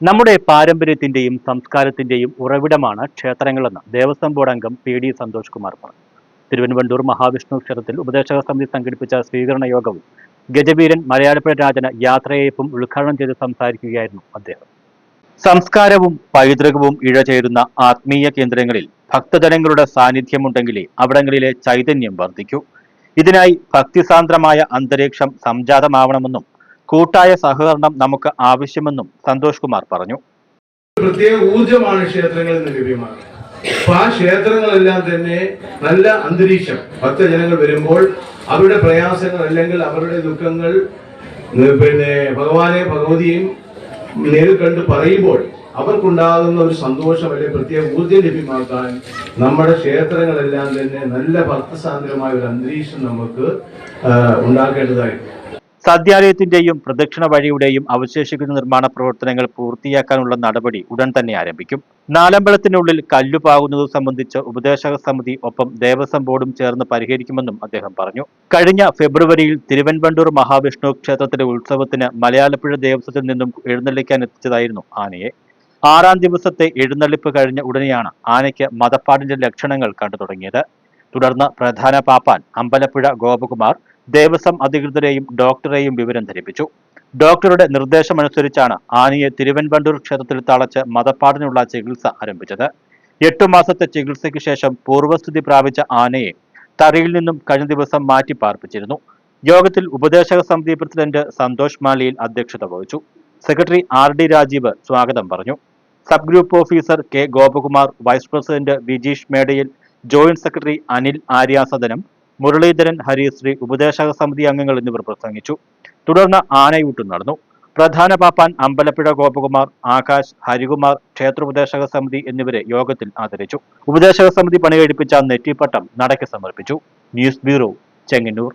നമ്മുടെ പാരമ്പര്യത്തിന്റെയും സംസ്കാരത്തിന്റെയും ഉറവിടമാണ് ക്ഷേത്രങ്ങളെന്ന് ദേവസ്വം ബോർഡ് അംഗം പി ഡി സന്തോഷ് കുമാർ പറഞ്ഞു. തിരുവനന്തപുരം മഹാവിഷ്ണു ക്ഷേത്രത്തിൽ ഉപദേശക സമിതി സംഘടിപ്പിച്ച സ്വീകരണ യോഗവും ഗജവീരൻ മലയാളപ്പുഴ രാജന യാത്രയയപ്പും ഉദ്ഘാടനം ചെയ്ത് സംസാരിക്കുകയായിരുന്നു അദ്ദേഹം. സംസ്കാരവും പൈതൃകവും ഇഴചേരുന്ന ആത്മീയ കേന്ദ്രങ്ങളിൽ ഭക്തജനങ്ങളുടെ സാന്നിധ്യമുണ്ടെങ്കിലേ അവിടങ്ങളിലെ ചൈതന്യം വർദ്ധിക്കൂ. ഇതിനായി ഭക്തിസാന്ദ്രമായ അന്തരീക്ഷം സംജാതമാവണമെന്നും കൂട്ടായ സഹകരണം നമുക്ക് ആവശ്യമെന്നും സന്തോഷ് കുമാർ പറഞ്ഞു. പ്രത്യേക ഊർജമാണ് ക്ഷേത്രങ്ങളിൽ നിന്ന് ലഭ്യമാകുന്നത്. അപ്പൊ ആ ക്ഷേത്രങ്ങളെല്ലാം തന്നെ നല്ല അന്തരീക്ഷം. ഭക്തജനങ്ങൾ വരുമ്പോൾ അവരുടെ പ്രയാസങ്ങൾ അല്ലെങ്കിൽ അവരുടെ ദുഃഖങ്ങൾ പിന്നെ ഭഗവാനെ ഭഗവതിയും നേരിൽ കണ്ട് പറയുമ്പോൾ അവർക്കുണ്ടാകുന്ന ഒരു സന്തോഷം അല്ലെങ്കിൽ പ്രത്യേക ഊർജം ലഭ്യമാക്കാൻ നമ്മുടെ ക്ഷേത്രങ്ങളെല്ലാം തന്നെ നല്ല ഭക്തസാന്ദ്രമായ ഒരു അന്തരീക്ഷം നമുക്ക് ഉണ്ടാക്കേണ്ടതായിട്ടുണ്ട്. സദ്യാലയത്തിന്റെയും പ്രദക്ഷിണ വഴിയുടെയും അവശേഷിക്കുന്ന നിർമ്മാണ പ്രവർത്തനങ്ങൾ പൂർത്തിയാക്കാനുള്ള നടപടി ഉടൻ തന്നെ ആരംഭിക്കും. നാലമ്പലത്തിനുള്ളിൽ കല്ലുപാകുന്നത് സംബന്ധിച്ച് ഉപദേശക സമിതി ഒപ്പം ദേവസ്വം ബോർഡും ചേർന്ന് പരിഹരിക്കുമെന്നും അദ്ദേഹം പറഞ്ഞു. കഴിഞ്ഞ ഫെബ്രുവരിയിൽ തിരുവൻപണ്ടൂർ മഹാവിഷ്ണു ക്ഷേത്രത്തിലെ ഉത്സവത്തിന് മലയാളപ്പുഴ ദേവസ്വത്തിൽ നിന്നും എഴുന്നള്ളിക്കാൻ എത്തിച്ചതായിരുന്നു ആനയെ. ആറാം ദിവസത്തെ എഴുന്നള്ളിപ്പ് കഴിഞ്ഞ ഉടനെയാണ് ആനയ്ക്ക് മതപ്പാടിന്റെ ലക്ഷണങ്ങൾ കണ്ടു തുടങ്ങിയത് തുടർന്ന് പ്രധാന പാപ്പാൻ അമ്പലപ്പുഴ ഗോപകുമാർ ദേവസ്വം അധികൃതരെയും ഡോക്ടറെയും വിവരം ധരിപ്പിച്ചു. ഡോക്ടറുടെ നിർദ്ദേശമനുസരിച്ചാണ് ആനയെ തിരുവൻപണ്ടൂർ ക്ഷേത്രത്തിൽ തളച്ച് മതപ്പാടിനുള്ള ചികിത്സ ആരംഭിച്ചത്. എട്ടു മാസത്തെ ചികിത്സയ്ക്ക് ശേഷം പൂർവസ്ഥിതി പ്രാപിച്ച ആനയെ തറയിൽ നിന്നും കഴിഞ്ഞ ദിവസം മാറ്റി പാർപ്പിച്ചിരുന്നു. യോഗത്തിൽ ഉപദേശക സമിതി പ്രസിഡന്റ് സന്തോഷ് മാലിയിൽ അധ്യക്ഷത വഹിച്ചു. സെക്രട്ടറി ആർ ഡി രാജീവ് സ്വാഗതം പറഞ്ഞു. Sub group officer K Gopakumar vice president Vijeesh Medayil joint secretary Anil Aryasadanam Muraleedharan Harisree ഉപദേശക സമിതി അംഗങ്ങൾ എന്നിവർ പ്രസംഗിച്ചു. തുടർന്ന് ആനയൂട്ട് നടന്നു. പ്രധാന പാപ്പാൻ അമ്പലപ്പുഴ ഗോപകുമാർ ആകാശ് ഹരികുമാർ ക്ഷേത്രോപദേശക സമിതി എന്നിവരെ യോഗത്തിൽ ആദരിച്ചു. ഉപദേശക സമിതി പണികഴിപ്പിച്ച നെറ്റിപ്പട്ടം നടയ്ക്ക് സമർപ്പിച്ചു. News bureau Chengannur.